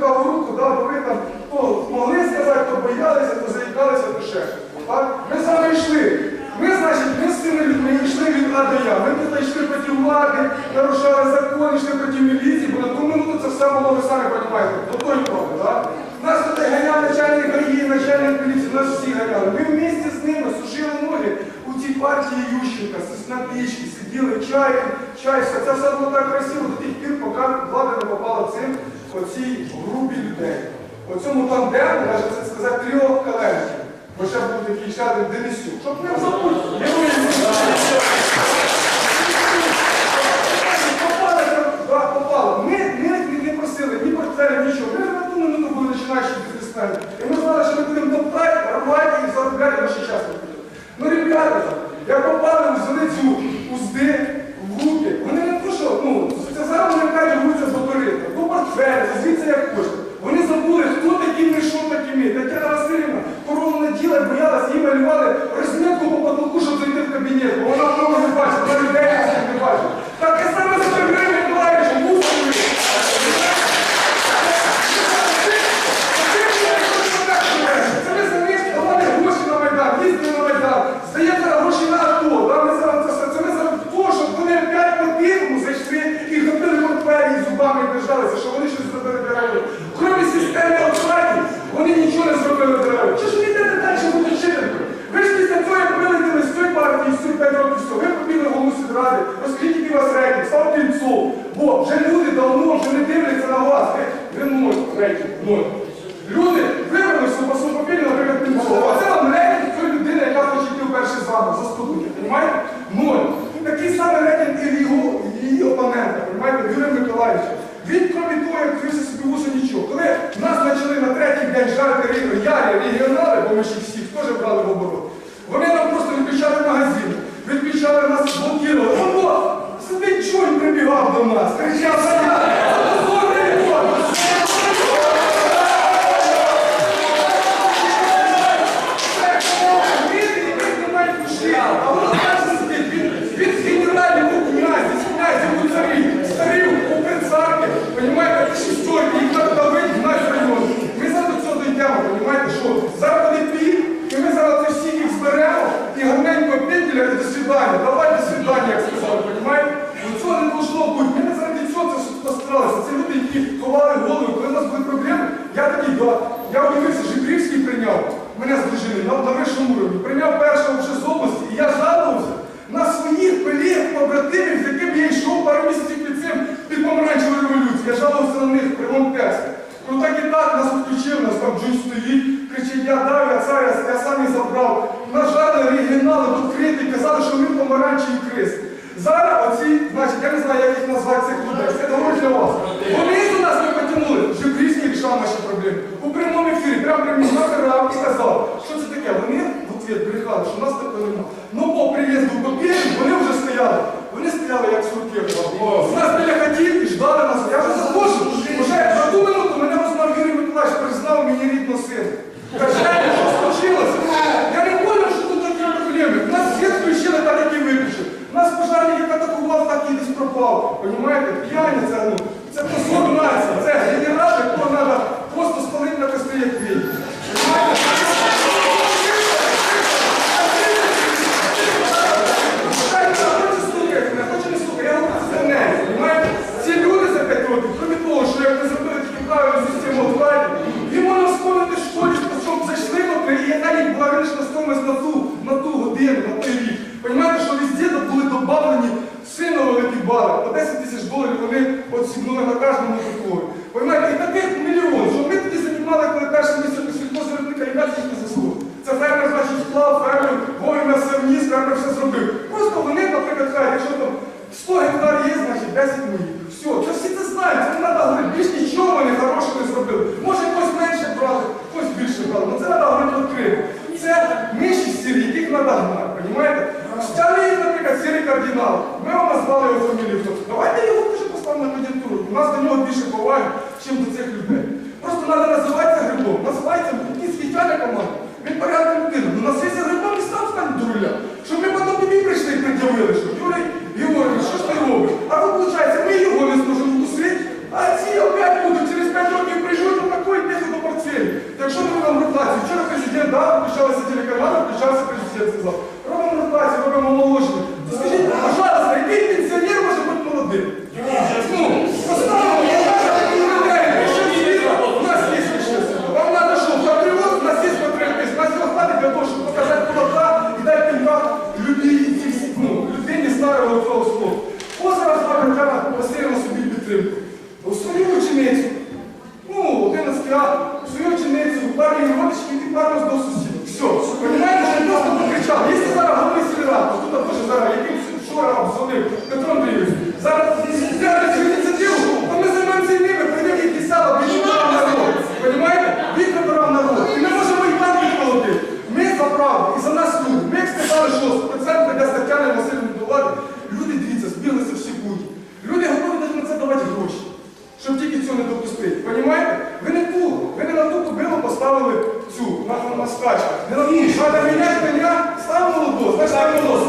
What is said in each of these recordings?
каву в руку, да, бо ви там то могли сказати, то боялися, то заїкалися, то ще щось. Ми вами йшли. Ми, значить, ми з цими людьми йшли від А до Я. Ми тут йшли проти влади, нарушали закон, йшли проти міліції, бо на ту минуту це все було, ви самі розумієте, до той проти, так? Нас тут ганяв начальник ГАІ, начальник поліції, нас всі ганяли. Ми в місті з ними сушили ноги у цій партії Ющенка, на сиділи, чай, чай, все. Це все було так красиво до тих пір, поки влада не попала цим оцій групі людей. Оцьому тандему, навіть це сказати, трьох каленків. Бо ще був такий ще один Денисюк. Щоб не забути. Попали, да, попали. Ми, ми не просили ні портфеля, нічого. Ми на ту минуту були починаючи бізнесмени. І ми знали, що ми будемо топтати, рвати і заробляти наші час. Ну, ребята, як попали в зеницю узди, в групі, вони не то, що, ну, це зараз вони кажуть, вулиця Запорита, до портфеля, звідси як хочете. Вони забули, хто такі ми, що такі ми. Тетяна Васильівна корону наділа, боялась, їй малювали розмітку по потолку, щоб зайти в кабінет, бо вона того не бачить, вона людей не бачить. Так і саме за Григорій Миколаївич, мусили. Це ми за них давали гроші на Майдан, їздили на Майдан, здаємо зараз гроші на АТО, да, ми зараз це все. Це ми зараз того, щоб вони опять по тихому зайшли і ходили портфелі і зубами держалися, що вони щось зробили для району. Кроме системи оплаті, вони нічого не зробили для району. Чи ж ви йдете далі бути вчителькою? Ви ж після того, як вилетіли з тої партії, з цих 5 років, все, ви побігли в голову сільради, розкажіть, який у вас рейтинг, став кільцов. Вже люди давно вже не дивляться на вас. Ви, ви можете, речі, ноль. Люди вибралися по самопілі, наприклад, Тимцова. А це вам рейтинг тої людини, яка хоче йти в перший зам, заступники, розумієте? Ноль. Такий самий рейтинг і його, і її опонента, розумієте, Юрія Миколаївича. Він, крім того, як крився собі вуса нічого. Коли нас почали на третій день жарити рі- ярі регіонали, бо ми ж їх всіх теж брали в оборот, вони нам просто відключали магазини, відключали нас, блокували. Воно, сидить чоль прибігав до нас, кричав, «Саня, позорний рекорд!» Він генеральний був князь, князь був царі, старів у принцарки, понімаєте, шістерки, їх треба давити в наш район. Ми зараз до цього дійдемо, понімаєте, що зараз буде пік, і ми зараз це всіх їх зберемо і гарненько пенділя і до свидання. Давай до свидання, як сказали, понімаєте? Ну цього не должно бути. Ми не заради цього це все постаралися. Це люди, які ховали голову, коли у нас були проблеми, я такий, да, я удивився, Жибрівський прийняв мене з дружиною на, вищому уровні. Прийняв першого вже з області, і я жалувався на своїх колег, побратимів, з яким я йшов пару місяців під цим під помаранчевою революцією. Я жалувався на них в прямому тексті. Ну так і так нас включив, нас там Джун стоїть, кричить, я дав, я цар, я, я сам їх забрав. Нас жарили регіонали відкриті, казали, що ми помаранчеві криси. Зараз оці, значить, я не знаю, як їх назвати цих людей. Це говорю для вас. Вони до нас не потягнули. Жебрівський рішав наші проблеми. У прямому ефірі, прямо набирав і сказав, що це таке. Вони в ответ брехали, що нас такого нема. Ну по приїзду в Копєнь вони вже стояли. Вони стояли як сурки. У нас біля хатів і ждали нас. Я вже заходжу. Уже за ту минуту мене узнав Юрій Миколаївич, признав мені рідного сина. Каже, що случилось? Я не понял, що тут такі проблеми. Нас світ включили так, як і виключили. Нас пожарник, як атакував, так і десь пропав. Понімаєте? П'яниця, ну. матус до сусідів. Все, розумієте, що просто покричав. Якщо зараз голови сільрад, хто там теж зараз якимось вчора обзвонив, Петро Андрійович, зараз зараз цю ініціативу, то ми займаємося і ними, про них писала, він вибирав народ. Понімаєте? Він вибирав народ. І ми можемо їх там відколоти. Ми за право і за нас люди. Ми як сказали, що Не розумієш, треба міняти, міняти, ставимо лобо, значить ставимо лобо.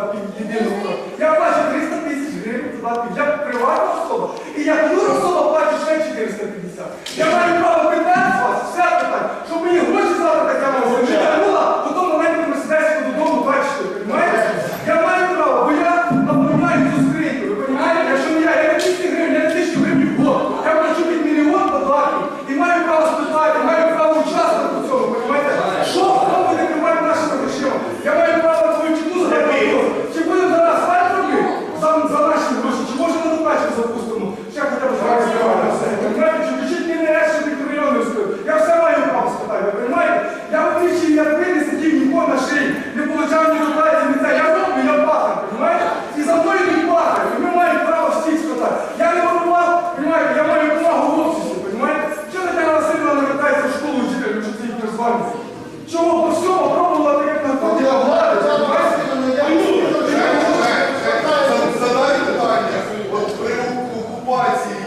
пів єдиного. Я плачу 300 тисяч гривень туди пів. Я приватна особа. І я юра особа плачу ще 450. Я маю запустимо. Ще хоча б зараз.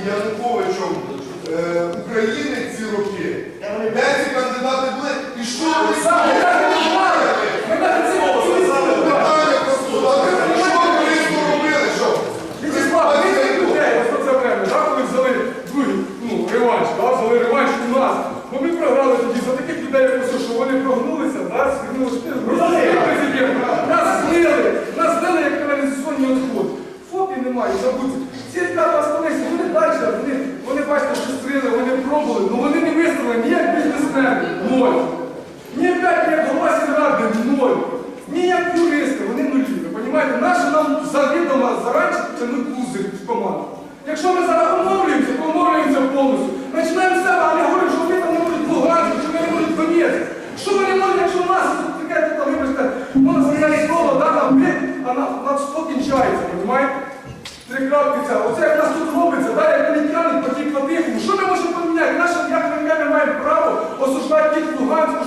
Януковичем України ці роки, де ці кандидати були? І що ви Козинцева, ни як бізнесмен ноль. Ні опять як голова ради ноль. Ні як юристи, вони нулі. Ви розумієте, наша нам завідомо заранче тянуть лузи в команду. Якщо ми зараз оновлюємося, то оновлюємося повністю. Починаємо з себе, а не говоримо, що вони там не можуть Луганськ, що вони не можуть Донецьк. Що вони можуть, якщо у нас таке, то там, вибачте, можна сказати слово, да, нам бит, а на, на що кінчається, розумієте? Три крапки ця. Оце як нас тут робиться, да, як вони тянуть по типу, тій платиху. Що ми можемо як наша ніяка не має право осуждати тих Луганську,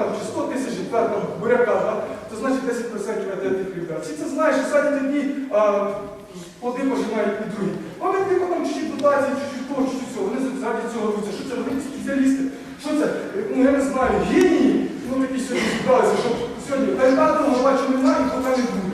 там, чи 100 тисяч гектар там, буряка, да, то значить 10% для тих ребят. Всі це знають, що садять одні, а плоди пожинають і другі. Вони типу там чуть-чуть дотації, чуть-чуть того, чуть-чуть цього. Вони заради цього робиться. Що це? Вони спеціалісти. Що це? Ну я не знаю, генії, ну такі сьогодні зібралися, щоб сьогодні та й дати бачу немає, і поки не буде.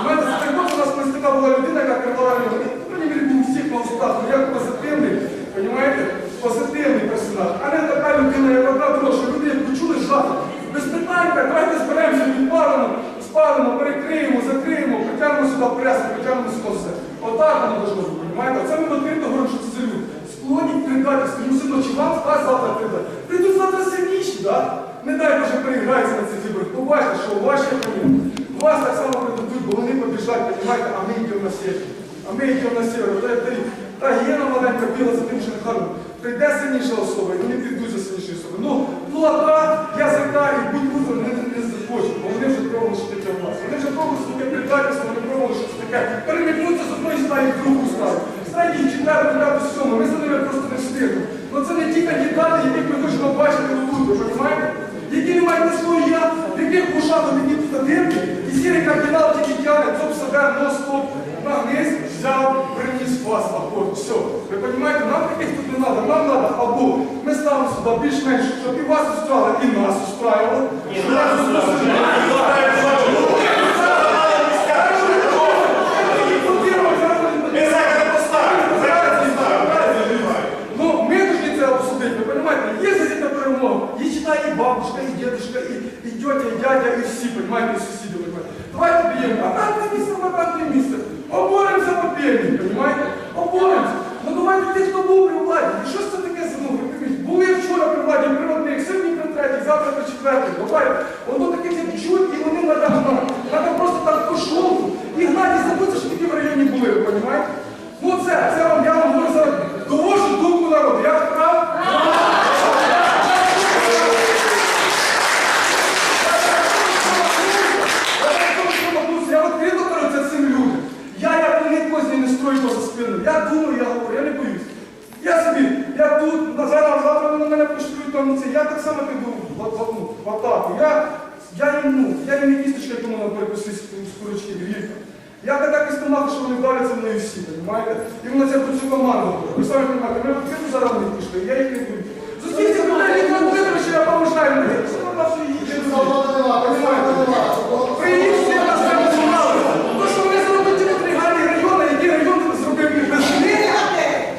У мене за так от у нас колись така була людина, яка керувала мені, ну, мені був всіх на устах, ну як позитивний, розумієте, позитивний персонаж, а не така людина, як одна друга, що люди як почули жах. Без питань, так, давайте зберемося, підпалимо, спалимо, перекриємо, закриємо, прес, притягнемо все. Отак воно должно бути, розумієте? Це ми відкрито говоримо, що це за люди. Склоніть предательство, йому сильно, чи вам дасть завтра предати. Прийдуть завтра сильніші, так? Не дай Боже переграється на цих виборах. Побачите, що ваші проблеми. Вас так само предадуть, бо вони побіжать, розумієте, а ми йдемо на север. А ми йдемо на север. Та, гієна маленька біла за тим шанхаром. Прийде сильніша особа, і вони підуть за сильнішою особою. Ну, плода, язика і будь мудрим вони не захочуть, бо вони вже пробували, що таке власне. Вони вже пробували, що таке предательство, вони пробували, що таке. Перемітнуться з одної стаї в другу стаю. Стаї четверту, п'яту, сьому. Ми за ними просто не встигнемо. Ну це не ті кандидати, яких ми хочемо бачити тут, ви розумієте? Які не мають ні свого я, в яких ушах одні одинки, і сірий кардинал тільки тягне, топ себе, нос топ, нагниз, взяв, приніс вас, апорт, все. Ви розумієте, нам таких тут не треба, нам треба або ми ставимо сюди більш-менш, щоб і вас устроїли, і нас устроїли. Щоб нас устроїли. Ми зараз не поставимо. Зараз не ставимо. Ну, ми должны це обсудити, ви розумієте? Є за перемогу. І бабушка, и дедушка, и, и тетя, и дядя, и все, понимаете, и соседи. Давайте приедем, а там це місце, а там це місце. Оборемося по пельні, розумієте? Оборемося. Ну давайте ті, хто був при владі. І що ж це таке за ну, ви розумієте? Були вчора при владі, при одних, сьогодні при третіх, завтра при четвертих. Давайте. Воно таких як чуть, і вони треба гнати. Треба просто так по шолку і гнати, і забути, що такі в районі були, ви розумієте? Ну це, це вам, я вам говорю зараз, довожу думку народу. Я прав? Я відкрито кажу це цим людям. Я як вони козні не строю за спину. Я думаю, я говорю, я не боюсь. Я собі, я тут, на зараз, завтра вони це. Я так само піду в, в, в, в атаку. Я, я їм, ну, я їм не кісточка, яку мене перекусити з курочки грілька. Я так така кістомаха, що вони вдаляться мною всі, розумієте? І вони це про цю команду. Ви самі розумієте, ми відкрито зараз не пішли, я їх не буду. Зустріться мене, не вибрав, що я поважаю. Мені все одно, понимаєте. їх не Приїзд всі нас не розумали. То, що вони зробили ті територіальні райони, які район зробив і без них,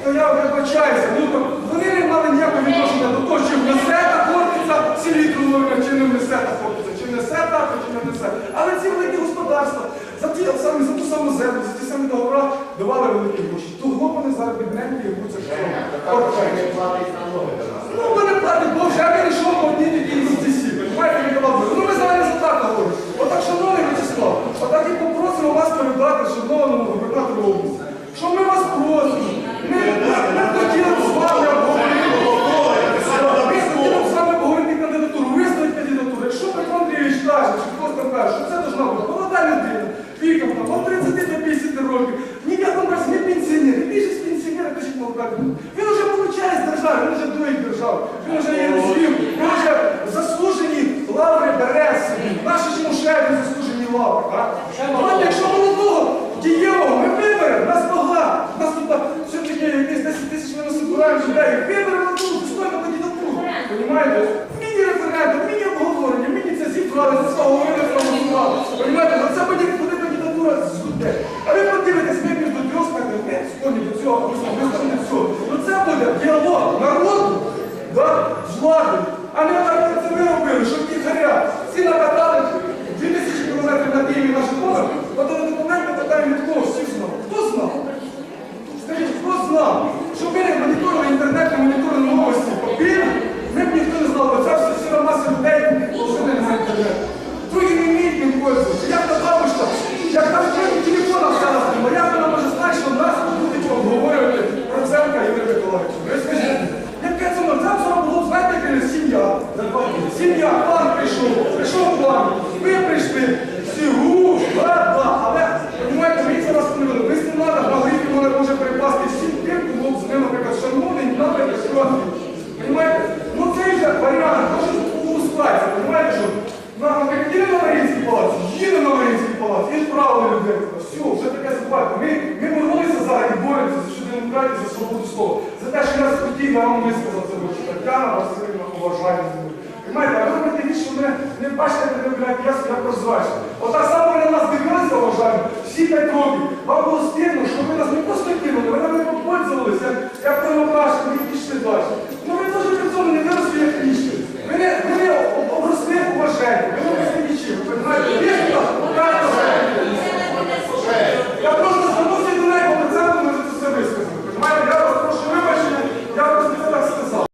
то я вибачаюся. Ну, то вони не мали ніякого відношення до того, чи внесе та хлопця селітру ловить, чи не внесе та хлопця, чи внесе не внесе. Але ці великі господарства за ті самі, за ту саму землю, за ті самі договори давали великі гроші. Того вони зараз бідненькі і будуть що. Ну, вони платять, бо вже вирішов по одній такій місці, розумієте, він давав. Ну, ми зараз за так говоримо. Отак, шановний Вячеслав, отак і попросимо вас передати шановному губернатору області, що ми вас просимо, за свободу слова, за те, що я спокійно вам висказав себе, що Тетяна Васильівна поважає мене. Понимаєте, а ви мене що що не бачите, не блядь, я себе прозрачу. Отак само на нас дивилися, вважаю, всі петрові. Вам було стильно, що ви нас не просто кинули, ви нами попользувалися, як то наш, ви пішли далі. Ну ви дуже при цьому не виросли, як пішли. Ви не обросли уваження, ви не обросли нічим, ви знаєте,